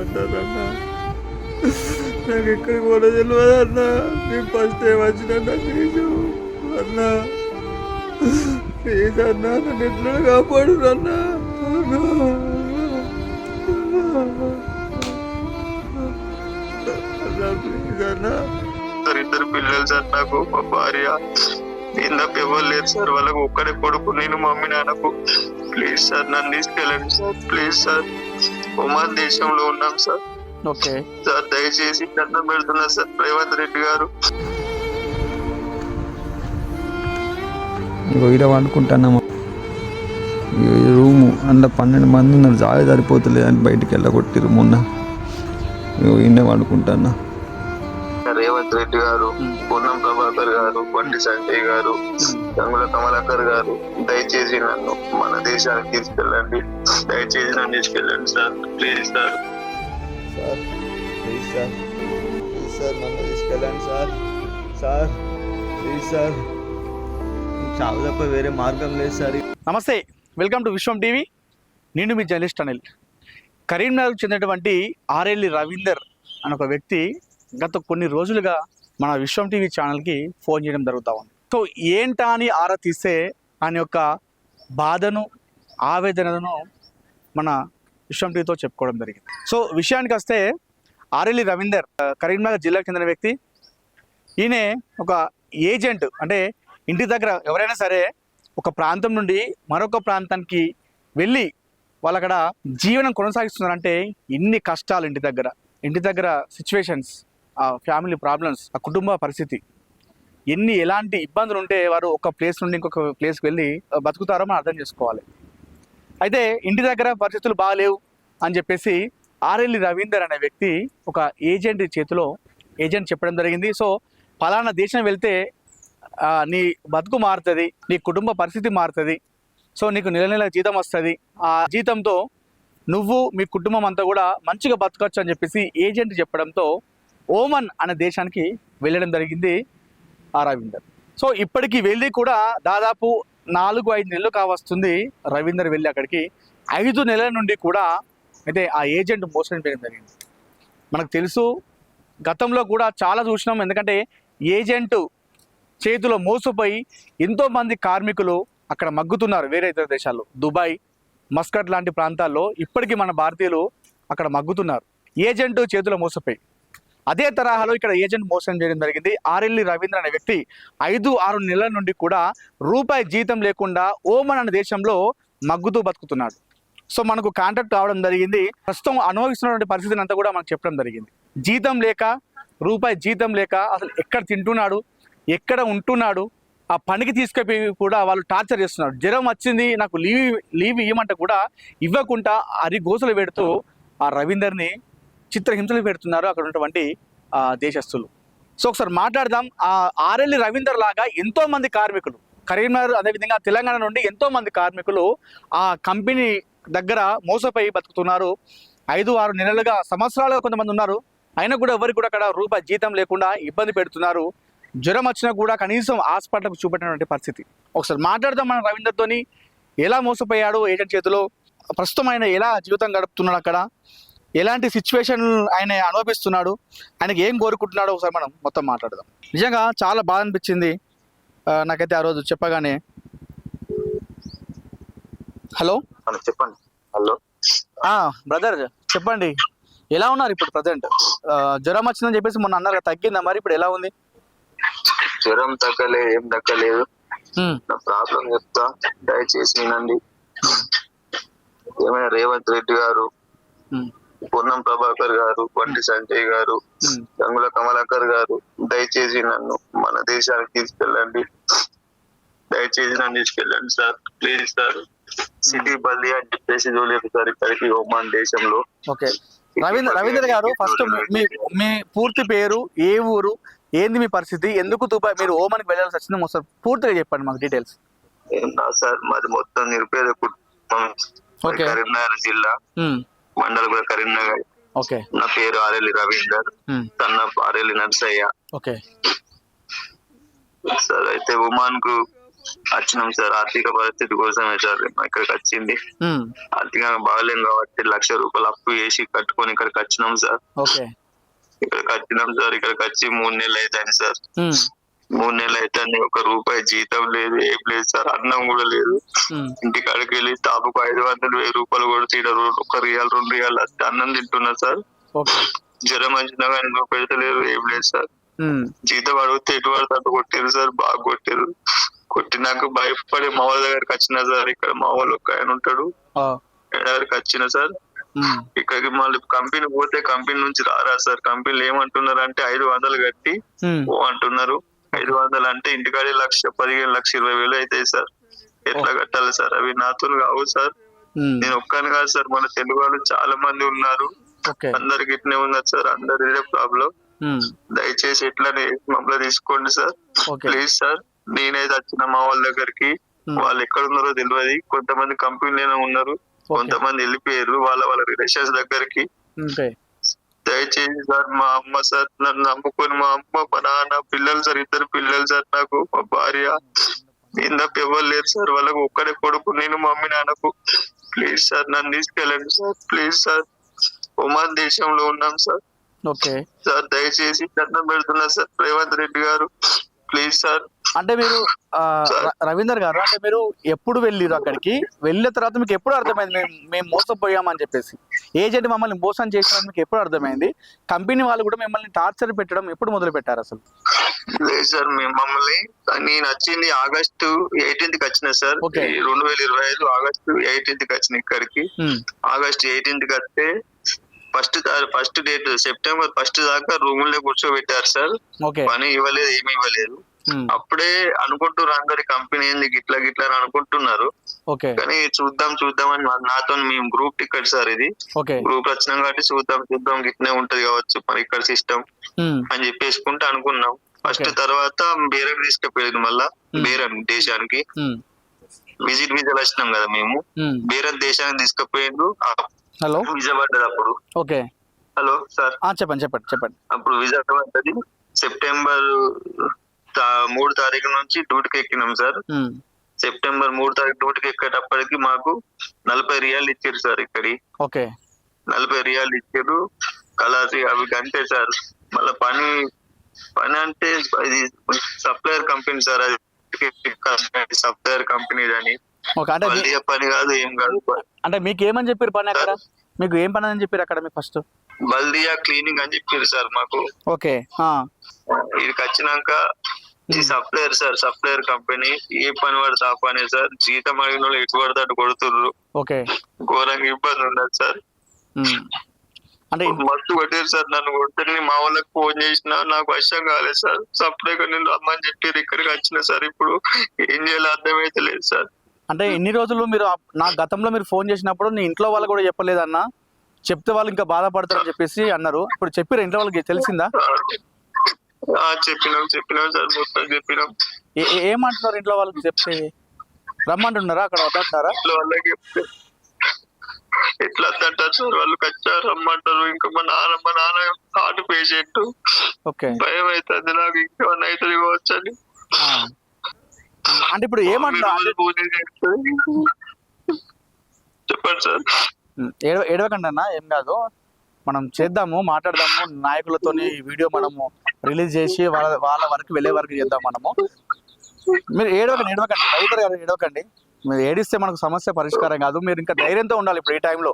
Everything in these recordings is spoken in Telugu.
తీసుకోమంటారన్నా నాకు ఎక్కడికి పోలో తెలియదు అన్న. నేను ఫస్ట్ టైం వచ్చిన ప్లీజు అన్న ప్లీజ్ అన్న నన్ను ఎట్లా కాపాడు అన్న? ప్లీజ్ అన్న ఇద్దరు పిల్లలు సార్ నాకు మా భార్య. నేను తప్ప ఎవరు లేరు సార్? వాళ్ళకు ఒక్కడే కొడుకు నేను మమ్మీ నాన్నకు. ప్లీజ్ సార్ నన్ను తీసుకెళ్ళండి సార్. Please sir. ఒమాన్ దేశంలో ఉన్నాం సార్. ఓకే. సార్ దయచేసి దండం పెడుతున్నా సార్ రేవంత్ రెడ్డి గారు. ఈడ వండుకుంటున్నాము ఈ రూము అందులో పన్నెండు మంది ఉన్నారు జాగా సరిపోతలేదు అని బయటికి వెళ్ళగొట్టిరు మొన్న. ఈయన వండుకుంటున్నా రేవంత్ రెడ్డి గారు పూర్ణం ప్రభాకర్ గారు బండి సంజయ్ గారు గంగుల కమలాకర్ గారు దయచేసి నన్ను మన దేశానికి తీసుకెళ్ళండి. దయచేసి నన్ను తీసుకెళ్ళండి sir. Please sir. Sir please sir. Please sir నన్ను తీసుకెళ్ళండి సార్. Sir please sir. చావు తప్ప వేరే మార్గం లేదు సార్. నమస్తే వెల్కమ్ టు విశ్వం టీవీ. నేను మీ జర్నలిస్ట్ అనిల్. కరీంనగర్కు చెందినటువంటి ఆర్ఎల్లి రవీందర్ అనే ఒక వ్యక్తి గత కొన్ని రోజులుగా మన విశ్వం టీవీ ఛానల్కి ఫోన్ చేయడం జరుగుతూ ఉంది. సో ఏంటా అని ఆరా తీస్తే ఆయన యొక్క బాధను ఆవేదనను మన విశ్వం టీవీతో చెప్పుకోవడం జరిగింది. సో విషయానికి వస్తే ఆరెల్లి రవీందర్ కరీంనగర్ జిల్లాకు చెందిన వ్యక్తి. ఈయనే ఒక ఏజెంట్ అంటే ఇంటి దగ్గర ఎవరైనా సరే ఒక ప్రాంతం నుండి మరొక ప్రాంతానికి వెళ్ళి వాళ్ళు అక్కడ జీవనం కొనసాగిస్తున్నారంటే ఎన్ని కష్టాలు ఇంటి దగ్గర ఇంటి దగ్గర సిచ్యువేషన్స్ ఆ ఫ్యామిలీ ప్రాబ్లమ్స్ ఆ కుటుంబ పరిస్థితి. ఎన్ని ఎలాంటి ఇబ్బందులు ఉంటే వారు ఒక ప్లేస్ నుండి ఇంకొక ప్లేస్కి వెళ్ళి బతుకుతారో మనం అర్థం చేసుకోవాలి. అయితే ఇంటి దగ్గర పరిస్థితులు బాగాలేవు అని చెప్పేసి ఆర్ఎల్లి రవీందర్ అనే వ్యక్తి ఒక ఏజెంట్ చేతిలో ఏజెంట్ చెప్పడం జరిగింది. సో ఫలానా దేశం వెళ్తే నీ బతుకు మారుతుంది నీ కుటుంబ పరిస్థితి మారుతుంది. సో నీకు నెల నెల జీతం వస్తుంది. ఆ జీతంతో నువ్వు మీ కుటుంబం అంతా కూడా మంచిగా బతకచ్చు అని చెప్పేసి ఏజెంట్ చెప్పడంతో ఓమన్ అనే దేశానికి వెళ్ళడం జరిగింది ఆ రవీందర్. సో ఇప్పటికి వెళ్ళి కూడా దాదాపు నాలుగు ఐదు నెలలు కావస్తుంది రవీందర్ వెళ్ళి అక్కడికి. ఐదు నెలల నుండి కూడా అయితే ఆ ఏజెంట్ మోసం చేయడం జరిగింది. మనకు తెలుసు గతంలో కూడా చాలా చూసినాం. ఎందుకంటే ఏజెంట్ చేతిలో మోసపోయి ఎంతోమంది కార్మికులు అక్కడ మగ్గుతున్నారు వేరే ఇతర దేశాల్లో. దుబాయ్ మస్కట్ లాంటి ప్రాంతాల్లో ఇప్పటికీ మన భారతీయులు అక్కడ మగ్గుతున్నారు. ఏజెంట్ చేతిలో మోసపోయి. అదే తరహాలో ఇక్కడ ఏజెంట్ మోసం చేయడం జరిగింది. ఆరెల్లి రవీంద్ర అనే వ్యక్తి ఐదు ఆరు నెలల నుండి కూడా రూపాయి జీతం లేకుండా ఓమన్ అనే దేశంలో మగ్గుతూ బతుకుతున్నాడు. సో మనకు కాంటాక్ట్ కావడం జరిగింది. ప్రస్తుతం అనుభవిస్తున్నటువంటి పరిస్థితిని అంతా కూడా మనకు చెప్పడం జరిగింది. జీతం లేక రూపాయి జీతం లేక అసలు ఎక్కడ తింటున్నాడు ఎక్కడ ఉంటున్నాడు ఆ పనికి తీసుకుపోయి కూడా వాళ్ళు టార్చర్ చేస్తున్నారు. జ్వరం వచ్చింది నాకు లీవ్ లీవ్ ఇవ్వమంటే కూడా ఇవ్వకుండా అరి గోసలు పెడుతూ ఆ రవీందర్ని చిత్రహింసలు పెడుతున్నారు అక్కడ ఉన్నటువంటి దేశస్తులు సో ఒకసారి మాట్లాడదాం. ఆ ఆర్ఎల్లి రవీందర్ లాగా ఎంతో మంది కార్మికులు కరీంనగర్ అదేవిధంగా తెలంగాణ నుండి ఎంతో మంది కార్మికులు ఆ కంపెనీ దగ్గర మోసపోయి బతుకుతున్నారు. ఐదు ఆరు నెలలుగా సంవత్సరాలుగా కొంతమంది ఉన్నారు. అయినా కూడా ఎవరికి కూడా అక్కడ రూపాయి జీతం లేకుండా ఇబ్బంది పెడుతున్నారు. జ్వరం వచ్చినా కూడా కనీసం హాస్పిటల్కు చూపెట్టినటువంటి పరిస్థితి. ఒకసారి మాట్లాడదాం మన రవీందర్తోని. ఎలా మోసపోయాడు ఏజెంట్ చేతిలో? ప్రస్తుతం ఆయన ఎలా జీవితం గడుపుతున్నాడు అక్కడ? ఎలాంటి సిచ్యువేషన్ ఆయన అనుభవిస్తున్నాడు? ఆయనకి ఏం కోరుకుంటున్నాడో ఒకసారి మనం మొత్తం మాట్లాడదాం. నిజంగా చాలా బాధ అనిపించింది. నాకైతే ఆ రోజు చెప్పగానే. హలో? చెప్పండి. హలో. బ్రదర్ చెప్పండి. ఎలా ఉన్నారు ఇప్పుడు ప్రజెంట్ జ్వరం వచ్చిందని చెప్పేసి మొన్న అన్నారు తగ్గిందా మరి? ఇప్పుడు ఎలా ఉంది? జ్వరం తగ్గలే ఏం తగ్గలేదు. నా ప్రాబ్లం చెప్తా. దయచేసి వినండి. ఏమైనా రేవంత్ రెడ్డి గారు పూర్ణం ప్రభాకర్ గారు బండి సంజయ్ గారు. గంగుల కమలాకర్ గారు దయచేసి నన్ను మన దేశానికి తీసుకెళ్ళండి. దయచేసి నన్ను తీసుకెళ్ళండి సార్ ప్లీజ్ సార్. సిటీ బల్లి అని చెప్పేసి చూడలేదు సార్ ఇక్కడికి ఒమాన్ దేశంలో. ఓకే. రవీంద్ర రవీంద్ర గారు ఫస్ట్ మీ మీ పూర్తి పేరు ఏ ఊరు ఏంది మీ పరిస్థితి ఎందుకు దుబాయ్ మీరు ఓమన్కి వెళ్ళాల్సి వచ్చింది? ఒకసారి పూర్తిగా చెప్పండి మాకు డీటెయిల్స్. సార్ మాది మొత్తం నిరుపేద కుటుంబం. కరీంనగర్ జిల్లా. మండల కరీంనగర్ ఓకే. నా పేరు ఆరెల్లి రవీందర్. తన ఆరెల్లి నర్సయ్య. ఓకే. సార్ అయితే ఉమాన్కు వచ్చినాం సార్. ఆర్థిక పరిస్థితి కోసమే సార్. ఇక్కడికి వచ్చింది. ఆర్థికంగా బాగలేం కాబట్టి లక్ష రూపాయలు అప్పు వేసి కట్టుకొని ఇక్కడికి వచ్చినాం సార్. ఓకే. ఇక్కడికి వచ్చినాం సార్. ఇక్కడికి వచ్చి మూడు నెలలు అవుతాయి సార్. మూడు నెలలు అయితే ఒక రూపాయి జీతం లేదు ఏం లేదు సార్ అన్నం కూడా లేదు. ఇంటి కాడికి వెళ్ళి తాపుకు ఐదు వందలు వెయ్యి రూపాయలు కూడా తీయరు ఒక రియాల్ రెండు రియాల్ వస్తే అన్నం తింటున్నా సార్. జ్వరం వచ్చినా కానీ చూపెడతలేరు ఏం లేదు సార్. జీతం అడిగితే ఎటు పడితే అటు కొట్టారు సార్ బాగా కొట్టారు కొట్టినాక భయపడి మా వాళ్ళ దగ్గరికి వచ్చిన సార్ ఇక్కడ మా వాళ్ళు ఒక ఆయన ఉంటాడు. దగ్గరికి వచ్చిన సార్. ఇక్కడికి మళ్ళీ కంపెనీ పోతే కంపెనీ నుంచి రారా సార్. కంపెనీలు ఏమంటున్నారు అంటే ఐదు వందలు కట్టి ఓ అంటున్నారు ఐదు వందలు అంటే ఇంటికాడే లక్ష పదిహేను లక్ష ఇరవై వేలు అవుతాయి సార్. ఎట్లా కట్టాలి సార్? అవి నాతో కావు సార్. నేను ఒక్కని కాదు సార్. మన తెలుగు వాళ్ళు చాలా మంది ఉన్నారు. అందరికి ఇట్నే ఉన్నది సార్. అందరి ఇదే ప్రాబ్లం. దయచేసి ఇట్లనే మమ్మల్ని తీసుకోండి సార్. ప్లీజ్ సార్ నేనైతే వచ్చిన మా వాళ్ళ దగ్గరికి. వాళ్ళు ఎక్కడ ఉన్నారో తెలియదు కొంతమంది కంపెనీలోనే ఉన్నారు. కొంతమంది వెళ్ళిపోయారు. వాళ్ళ వాళ్ళ రిలేషన్స్ దగ్గరికి. దయచేసి సార్ మా అమ్మ సార్ నన్ను నమ్ముకొని మా అమ్మ మా నాన్న పిల్లలు సార్ ఇద్దరు పిల్లలు సార్ నాకు మా భార్య తప్ప ఎవరు లేరు సార్ వాళ్ళకు ఒక్కడే కొడుకు నేను మా మమ్మీ నాన్నకు. ప్లీజ్ సార్ నన్ను తీసుకెళ్ళండి సార్ ప్లీజ్ సార్. ఒమాన్ దేశంలో ఉన్నాం సార్. ఓకే. సార్ దయచేసి దండం పెడుతున్నా సార్ రేవంత్ రెడ్డి గారు. ప్లీజ్ సార్ అంటే మీరు రవీందర్ గారు అంటే మీరు ఎప్పుడు వెళ్ళిరు అక్కడికి? వెళ్ళిన తర్వాత మీకు ఎప్పుడు అర్థమైంది? మేము మేము మోసపోయామని చెప్పేసి. ఏజెంట్ మమ్మల్ని మోసం చేసిన మీకు ఎప్పుడు అర్థమైంది? కంపెనీ వాళ్ళు కూడా మిమ్మల్ని టార్చర్ పెట్టడం ఎప్పుడు మొదలు పెట్టారు అసలు? లేదు సార్ మేము మమ్మల్ని నేను వచ్చింది ఆగస్టు ఎయిటీన్త్కి వచ్చిన సార్ రెండు వేల ఇరవై ఐదు ఆగస్టు ఎయిటీన్త్కి వచ్చిన ఇక్కడికి. ఆగస్ట్ ఎయిటీన్త్కి వస్తే first first date September first దాకా రూమ్లో కూర్చోబెట్టారు సార్. పని ఇవ్వలేదు ఏమి ఇవ్వలేదు. అప్పుడే అనుకుంటున్నారు అందరి కంపెనీ ఏంది గిట్లా గిట్లా అని అనుకుంటున్నారు. కానీ చూద్దాం చూద్దాం అని నాతో మేము గ్రూప్ టికెట్ సార్ ఇది. గ్రూప్ వచ్చినాం కాబట్టి చూద్దాం చూద్దాం గిట్నే ఉంటది కావచ్చు మరి ఇక్కడ సిస్టమ్ అని చెప్పేసుకుంటే అనుకున్నాం. ఫస్ట్. తర్వాత బేరన్ తీసుకుపోయేది మళ్ళా. బేరన్ దేశానికి. విజిట్ వీసాలు వచ్చినాం కదా మేము. బేరన్ దేశానికి తీసుకుపోయిండు ఆ హలో? పడ్డది అప్పుడు. ఓకే. Hello sir. చెప్పండి చెప్పండి చెప్పండి. అప్పుడు వీసా పడ్డది? సెప్టెంబర్ మూడు తారీఖు నుంచి డ్యూటీకి ఎక్కినాం సార్. సెప్టెంబర్ మూడు తారీఖు డ్యూటీకి ఎక్కేటప్పటికి మాకు నలభై రియాలు ఇచ్చారు సార్ ఇక్కడి. ఓకే. నలభై రియాలు ఇచ్చారు. కలాసి అవి అంతే సార్. మళ్ళీ పని పని అంటే ఇది సప్లయర్ కంపెనీ సార్. అది సప్లయర్ కంపెనీ అని పని కాదు ఏం కాదు. అంటే మీకు ఏమని చెప్పారు పని అక్కడ? మీకు ఏం పని అని చెప్పారు అక్కడ మీకు ఫస్ట్? బల్దియా క్లీనింగ్ అని చెప్పారు సార్ మాకు. ఓకే ఇక్కడికి వచ్చినాక ఈ సప్లయర్ సార్ సప్లయర్ కంపెనీ ఏ పని పడితే ఆ పని సార్. జీతం అడిగిన వాళ్ళు ఎటు పడితే అటు కొడుతుర్రు ఓకే. ఘోరంగా ఇబ్బంది ఉండదు సార్. అంటే మస్తు కొట్టారు సార్ నన్ను కొడితే మా వాళ్ళకి ఫోన్ చేసిన నాకు వర్షం కాలేదు సార్. సపరేట్గా నేను రమ్మని చెప్పారు ఇక్కడికి వచ్చిన సార్. ఇప్పుడు ఏం చేయాలో అర్థమైతే లేదు సార్. అంటే ఎన్ని రోజులు మీరు నా గతంలో మీరు ఫోన్ చేసినప్పుడు నీ ఇంట్లో వాళ్ళు కూడా చెప్పలేదన్నా. చెప్తే వాళ్ళు ఇంకా బాధపడతారని చెప్పేసి అన్నారు. ఇప్పుడు చెప్పారు ఇంట్లో వాళ్ళకి తెలిసిందా? ఆ, చెప్పినాం చెప్పినాం సార్. మొత్తం చెప్పినాం. ఏమంటున్నారు ఇంట్లో వాళ్ళకి చెప్తే? రమ్మంటున్నారా? అక్కడ వద్దంటున్నారా? ఇంట్లో వాళ్ళకి ఎట్లా సార్? వాళ్ళు ఖచ్చితంగా రమ్మంటారు. ఇంకా మా నాన్న మా నాన్న హార్ట్ పేషెంట్. ఓకే. భయం అవుతుంది నాకు. ఇంకేమన్నా అవుతుంది కావచ్చు అని. ఆ. అంటే ఇప్పుడు ఏమంటున్నా చేస్తుంది. చెప్పండి సార్. ఏడవ ఏడవకండి అన్న ఏం కాదు. మనం చేద్దాము మాట్లాడదాము నాయకులతోని ఈ వీడియో మనము రిలీజ్ చేసి వాళ్ళ వాళ్ళ వరకు వెళ్ళే వరకు చేద్దాం మనము. మీరు ఏడవకండి ఏడవకండి. రైతులు గారు ఏడవకండి. మీరు ఏడిస్తే మనకు సమస్య పరిష్కారం కాదు. మీరు ఇంకా ధైర్యంతో ఉండాలి ఇప్పుడు ఈ టైంలో.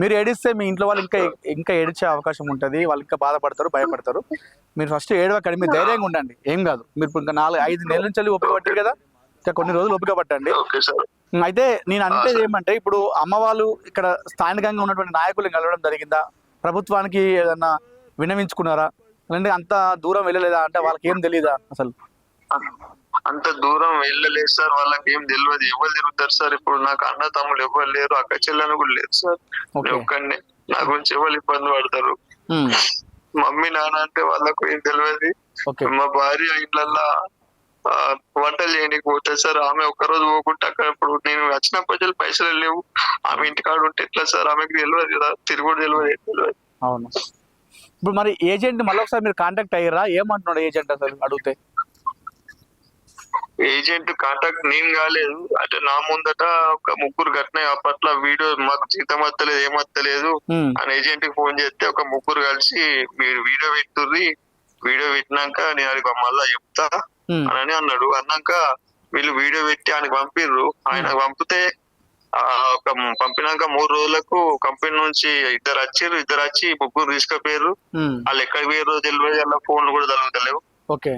మీరు ఏడిస్తే మీ ఇంట్లో వాళ్ళు ఇంకా ఇంకా ఏడిచే అవకాశం ఉంటుంది. వాళ్ళు ఇంకా బాధపడతారు భయపడతారు. మీరు ఫస్ట్ ఏడవకండి. మీరు ధైర్యంగా ఉండండి. ఏం కాదు. మీరు ఇంకా నాలుగు ఐదు నెలల నుంచి వెళ్ళి ఓపిక పట్టారు కదా. ఇంకా కొన్ని రోజులు ఓపిక పట్టండి. Okay sir. ఉమ్, అయితే నేను అంటే ఏమంటే ఇప్పుడు అమ్మ వాళ్ళు ఇక్కడ స్థానికంగా ఉన్నటువంటి నాయకులను కలవడం జరిగిందా? ప్రభుత్వానికి ఏదన్నా విన్నవించుకున్నారా? లేదంటే అంత దూరం వెళ్ళలేదా? అంటే వాళ్ళకి ఏం తెలియదా అసలు? అంత దూరం వెళ్ళలేదు సార్. వాళ్ళకి ఏం తెలియదు ఎవరు తిరుగుతారు సార్? ఇప్పుడు నాకు అన్న తమ్ముడు ఎవరు లేరు అక్క చెల్లెని కూడా లేదు సార్. ఒక్కడినే. నా గురించి ఎవరు ఇబ్బంది పడతారు? మమ్మీ నాన్న అంటే వాళ్ళకు ఏం తెలియదు మా భార్య ఇళ్ళల్లా ఆ, వంటలు చేయడానికి పోతుంది సార్ ఆమె ఒక్కరోజు పోకుంటే అక్కడ ఇప్పుడు నేను వచ్చిన ప్రజలు పైసలు లేవు. ఆమె ఇంటికాడ ఉంటే ఎట్లా సార్? ఆమెకు తెలియదు కదా. తిరుగుడు తెలియదు తెలియదు. అవును. ఇప్పుడు మరి ఏజెంట్ మళ్ళీ ఒకసారి మీరు కాంటాక్ట్ అయ్యారా? ఏమంటున్నాడు ఏజెంట్ అసలు అడిగితే? ఏజెంట్ కాంటాక్ట్ నేను కాలేదు. అంటే నా ముందట ఒక ముగ్గురు గట్టిన అప్పట్లో వీడియో మాకు జీతం వస్తలేదు ఏమత్తలేదు అని ఏజెంట్కి ఫోన్ చేస్తే ఒక ముగ్గురు కలిసి మీరు వీడియో పెట్టుర్రి. వీడియో పెట్టినాక నేను అది మళ్ళా చెప్తా. అని అన్నాడు. అన్నాక వీళ్ళు వీడియో పెట్టి ఆయనకు పంపిర్రు. ఆయన పంపితే పంపినాక మూడు రోజులకు కంపెనీ నుంచి ఇద్దరు వచ్చిర్రు. ఇద్దరు వచ్చి ముగ్గురు తీసుకుపోయారు వాళ్ళు ఎక్కడికి పోయారో తెలియదు అలా ఫోన్లు కూడా తగలతలేవు ఓకే.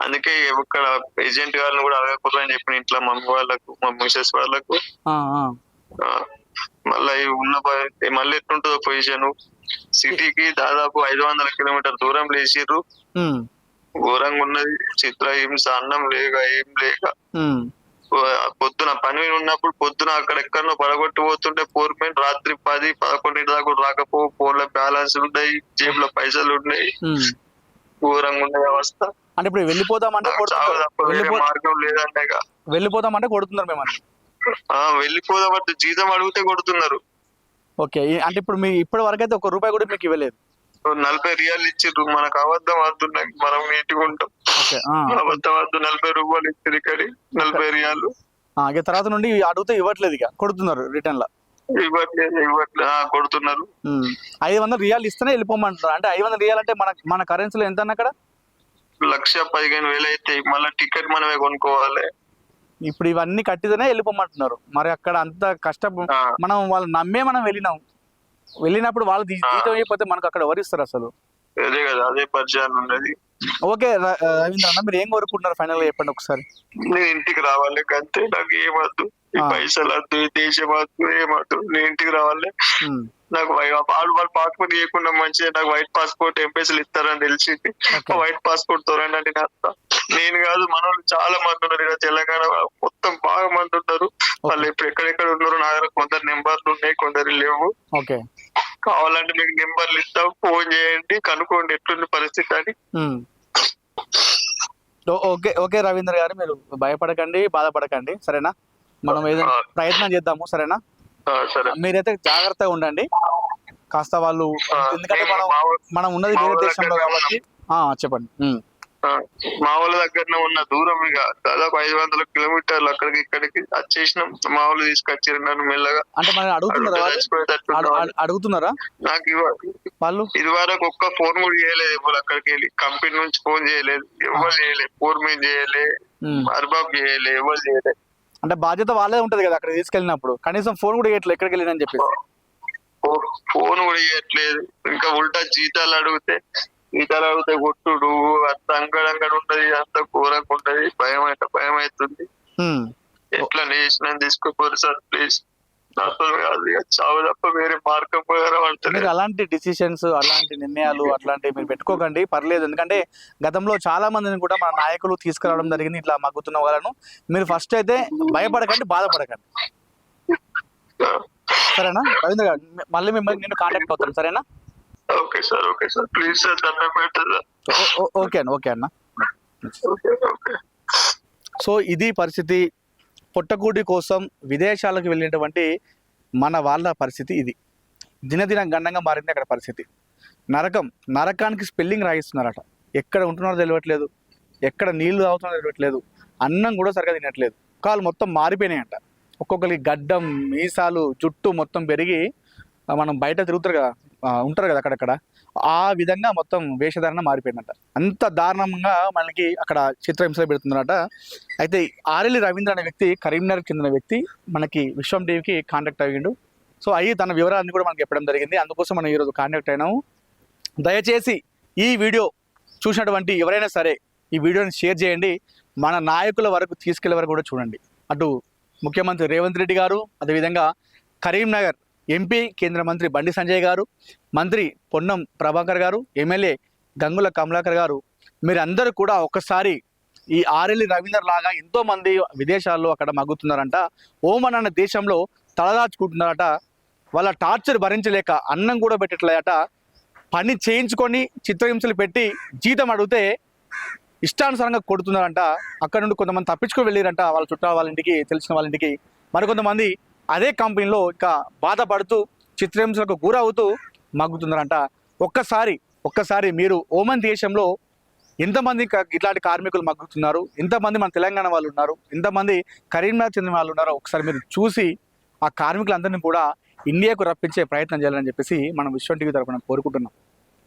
అందుకే ఇక్కడ ఏజెంట్ గారిని కూడా అడగకూడదని చెప్పిన ఇంట్లో మమ్మీ వాళ్ళకు మా మిసెస్ వాళ్ళకు. మళ్ళీ ఉన్న మళ్ళీ ఎట్లుంటుందో పొజిషన్. సిటీకి దాదాపు ఐదు వందల కిలోమీటర్ దూరం లేచిర్రు. ఘోరంగా ఉన్నది. చిత్ర హింస అన్నం లేక ఏం లేక. పొద్దున పని ఉన్నప్పుడు పొద్దున అక్కడ ఎక్కడో పడగొట్టి పోతుంటే పోర్మెంట్ రాత్రి పది పదకొండింటి దాకా రాకపో ఫోన్లో బ్యాలెన్స్ ఉన్నాయి జేబులో పైసలు ఉన్నాయి. ఘోరంగా ఉన్నది అవస్థ. అంటే ఇప్పుడు వెళ్ళిపోదామంటే మార్గం లేదంటే. వెళ్ళిపోదామంటే కొడుతున్నారు ఆ వెళ్ళిపోదామంటే జీతం అడిగితే కొడుతున్నారు. ఓకే. అంటే ఇప్పుడు మీ ఇప్పటి వరకు అయితే ఒక రూపాయి కూడా మీకు ఇవ్వలేదు? నలభై రియాలు ఇచ్చిర్రు మనకు అబద్ధం వద్దున్నాయి మనం నీటిగా ఉంటాం. అబద్ధం వద్దు నలభై రూపాయలు ఇచ్చారు ఇక్కడ నలభై రియాలు. తర్వాత నుండి అడిగితే ఇవ్వట్లేదు ఇక. కొడుతున్నారు రిటర్న్లో ఇవ్వట్లేదు ఇవ్వట్లేదు. ఆ, కొడుతున్నారు. ఐదు వందల రియాలు ఇస్తేనే వెళ్ళిపోమంటున్నారు. అంటే ఐదు వందల రియాలు అంటే మన మన కరెన్సీలో ఎంత అక్కడ? లక్ష పదిహేను వేలు అయితే మళ్ళీ టికెట్ మనమే కొనుక్కోవాలి. ఇప్పుడు ఇవన్నీ కట్టితేనే వెళ్ళిపోమంటున్నారు. మరి అక్కడ అంత కష్టం. మనం వాళ్ళు నమ్మే మనం వెళ్ళినాం. వెళ్ళినప్పుడు వాళ్ళు జీతం అయిపోతే మనకు అక్కడ ఎవరిస్తారు అసలు. అదే కదా అదే పరిచయం ఉన్నది ఓకే రవీంద్ర అన్న మీరు ఏం కోరుకుంటున్నారు ఫైనల్గా చెప్పండి ఒకసారి? నేను ఇంటికి రావాలి అంతే నాకు ఏమద్దు ఈ. పైసలు వద్దు ఈ దేశం వద్దు ఏమద్దు నేను ఇంటికి రావాలి. నాకు వాళ్ళు వాళ్ళు పాస్పోర్ట్ ఇవ్వకుండా మంచిగా నాకు వైట్ పాస్పోర్ట్ ఎంపీసీలు ఇస్తారని తెలిసింది. వైట్ పాస్పోర్ట్ తోరండి నేను నేను కాదు మన వాళ్ళు చాలా మంది ఉన్నారు ఇక్కడ తెలంగాణ మొత్తం బాగా మంది ఉన్నారు. వాళ్ళు ఇప్పుడు ఎక్కడెక్కడ ఉన్నారు నా దగ్గర కొందరు నెంబర్లు ఉన్నాయి కొందరు లేవు. కావాలంటే మీకు నెంబర్లు ఇస్తాం ఫోన్ చేయండి కనుక్కోండి ఎట్లుంది పరిస్థితి అని. ఓకే ఓకే రవీంద్ర గారు మీరు భయపడకండి బాధపడకండి సరేనా? మనం ఏదైనా. ప్రయత్నం చేద్దాము సరేనా? మీరైతే జాగ్రత్తగా ఉండండి. కాస్త వాళ్ళు ఎందుకంటే మనం మనం ఉన్నది వేరే దేశంలో కాబట్టి ఆ, చెప్పండి. మా వాళ్ళ దగ్గరనే ఉన్న దూరం ఇక దాదాపు ఐదు వందల కిలోమీటర్లు అక్కడికి ఇక్కడికి వచ్చేసినాం. మా వాళ్ళు తీసుకొచ్చారు నన్ను మెల్లగా. అంటే మనం అడుగుతున్నారా అడుగుతున్నారా? నాకు వాళ్ళు? ఇది వరకు ఒక్క ఫోన్ కూడా చేయలేదు ఎవరు అక్కడికి వెళ్ళి. కంపెనీ నుంచి ఫోన్ చేయలేదు. ఎవరు చేయలేదు ఫోర్మేన్ చేయలే. ఉమ్. అర్బాబ్ చేయలే. ఎవరు చేయలే. అంటే బాధ్యత వాళ్ళే ఉంటది కదా అక్కడ తీసుకెళ్ళినప్పుడు. కనీసం ఫోన్ కూడా చేయట్లేదు ఎక్కడికి వెళ్ళినని చెప్పేసి. ఫో- ఫోన్ కూడా చేయట్లేదు ఇంకా ఉల్టా జీతాలు అడిగితే జీతాలు అడిగితే కొట్టుడు అంత అంగడంగడు ఉంటది అంత కూరకు ఉంటది భయం అయితే భయం అవుతుంది. ఎట్లా చేసిన తీసుకోపోరు సార్ ప్లీజ్ చావు తప్ప వేరే మార్గం మీరు అలాంటి డిసిషన్స్ అలాంటి నిర్ణయాలు అట్లాంటివి మీరు పెట్టుకోకండి పర్లేదు. ఎందుకంటే గతంలో చాలా మందిని కూడా మన నాయకులు తీసుకురావడం జరిగింది ఇట్లా మగ్గుతున్న వాళ్ళను. మీరు ఫస్ట్ అయితే భయపడకండి బాధపడకండి. సరేనా? రవీంద్ర గారు మళ్ళీ మిమ్మల్ని నేను కాంటాక్ట్ అవుతాను సరేనా? Okay sir okay sir please sir దండం ఓకే అన్న ఓకే అన్న ఓకే ఓకే సో ఇది పరిస్థితి పొట్టకూటి కోసం విదేశాలకు వెళ్ళినటువంటి మన వాళ్ళ పరిస్థితి ఇది. దినదిన గండంగా మారింది అక్కడ పరిస్థితి. నరకం నరకానికి స్పెల్లింగ్ రాయిస్తున్నారట. ఎక్కడ ఉంటున్నారో తెలియట్లేదు. ఎక్కడ నీళ్ళు తాగుతున్నారో తెలియట్లేదు. అన్నం కూడా సరిగా తినట్లేదు. కాలు మొత్తం మారిపోయినాయంట. ఒక్కొక్కరికి గడ్డం మీసాలు జుట్టు మొత్తం పెరిగి మనం బయట తిరుగుతారు కదా ఉంటారు కదా అక్కడక్కడ. ఆ విధంగా మొత్తం వేషధారణ మారిపోయిందంట. అంత దారుణంగా మనకి అక్కడ చిత్రహింసలు పెడుతుందట అయితే ఆరెల్లి రవీంద్ర అనే వ్యక్తి కరీంనగర్ చెందిన వ్యక్తి మనకి విశ్వం టీవీకి కాంటాక్ట్ అయ్యిండు. సో అవి తన వివరాన్ని కూడా మనకి చెప్పడం జరిగింది. అందుకోసం మనం ఈరోజు కాంటాక్ట్ అయినాము. దయచేసి ఈ వీడియో చూసినటువంటి ఎవరైనా సరే ఈ వీడియోని షేర్ చేయండి. మన నాయకుల వరకు తీసుకెళ్ళే వరకు కూడా చూడండి. అటు ముఖ్యమంత్రి రేవంత్ రెడ్డి గారు అదేవిధంగా కరీంనగర్ ఎంపీ కేంద్ర మంత్రి బండి సంజయ్ గారు మంత్రి పొన్నం ప్రభాకర్ గారు ఎమ్మెల్యే గంగుల కమలాకర్ గారు. మీరందరూ కూడా ఒక్కసారి ఈ ఆరెల్లి రవీందర్ లాగా ఎంతోమంది విదేశాల్లో అక్కడ మగ్గుతున్నారంట. ఓమన్ అన్న దేశంలో తలదాచుకుంటున్నారట. వాళ్ళ టార్చర్ భరించలేక అన్నం కూడా పెట్టట్లేదట. పని చేయించుకొని చిత్రహింసలు పెట్టి జీతం అడిగితే ఇష్టానుసారంగా కొడుతున్నారంట. అక్కడ నుండి కొంతమంది తప్పించుకొని వెళ్ళారంట. వాళ్ళ చుట్టాల వాళ్ళ ఇంటికి తెలిసిన వాళ్ళ ఇంటికి. మరికొంతమంది అదే కంపెనీలో ఇంకా బాధపడుతూ చిత్రహింసలకు గురవుతూ మగ్గుతున్నారంట. ఒక్కసారి ఒక్కసారి మీరు ఓమన్ దేశంలో ఎంతమంది ఇట్లాంటి కార్మికులు మగ్గుతున్నారు? ఎంతమంది మన తెలంగాణ వాళ్ళు ఉన్నారు? ఎంతమంది కరీంనగర్ చెందిన వాళ్ళు ఉన్నారో ఒకసారి మీరు చూసి ఆ కార్మికులందరినీ కూడా ఇండియాకు రప్పించే ప్రయత్నం చేయాలని చెప్పేసి మనం విశ్వం టీవీ తరఫున కోరుకుంటున్నాం.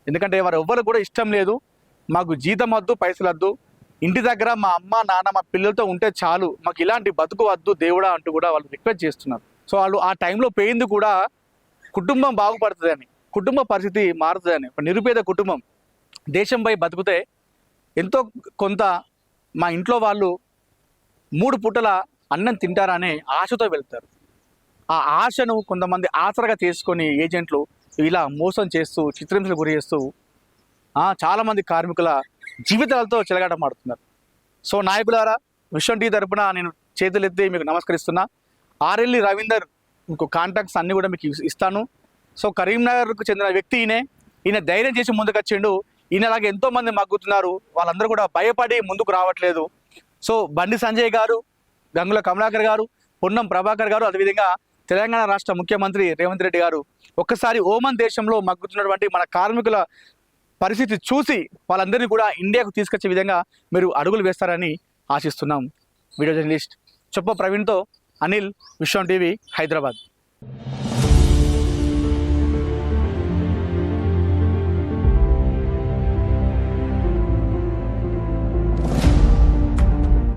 ఎందుకంటే వారు ఎవ్వరు కూడా ఇష్టం లేదు. మాకు జీతం వద్దు పైసలు వద్దు. ఇంటి దగ్గర మా అమ్మ నాన్న మా పిల్లలతో ఉంటే చాలు. మాకు ఇలాంటి బతుకు వద్దు దేవుడా అంటూ కూడా వాళ్ళు రిక్వెస్ట్ చేస్తున్నారు. సో వాళ్ళు ఆ టైంలో పోయింది కూడా కుటుంబం బాగుపడుతుందని కుటుంబ పరిస్థితి మారుతుందని ఒక నిరుపేద కుటుంబం. దేశంపై బతికితే ఎంతో కొంత మా ఇంట్లో వాళ్ళు మూడు పూటల అన్నం తింటారనే ఆశతో వెళ్తారు. ఆ ఆశను కొంతమంది ఆసరగా చేసుకొని ఏజెంట్లు ఇలా మోసం చేస్తూ చిత్రహింసలు గురి చేస్తూ చాలామంది కార్మికుల జీవితాలతో చెలగాటమాడుతున్నారు. సో నాయకులారా విశ్వం టీ తరపున నేను చేతులెత్తి మీకు నమస్కరిస్తున్నా. ఆర్ఎల్లి రవీందర్ ఇంకో కాంటాక్ట్స్ అన్నీ కూడా మీకు ఇస్తాను. సో కరీంనగర్కు చెందిన వ్యక్తి ఈయనే. ఈయన ధైర్యం చేసి ముందుకొచ్చిండు. ఈయన అలాగే ఎంతోమంది మగ్గుతున్నారు. వాళ్ళందరూ కూడా భయపడి ముందుకు రావట్లేదు. సో బండి సంజయ్ గారు గంగుల కమలాకర్ గారు పొన్నం ప్రభాకర్ గారు అదేవిధంగా తెలంగాణ రాష్ట్ర ముఖ్యమంత్రి రేవంత్ రెడ్డి గారు. ఒక్కసారి ఓమన్ దేశంలో మగ్గుతున్నటువంటి మన కార్మికుల పరిస్థితి చూసి వాళ్ళందరినీ కూడా ఇండియాకు తీసుకొచ్చే విధంగా మీరు అడుగులు వేస్తారని ఆశిస్తున్నాం. వీడియో జర్నలిస్ట్ చొప్ప ప్రవీణ్తో అనిల్ విశ్వం టీవీ హైదరాబాద్.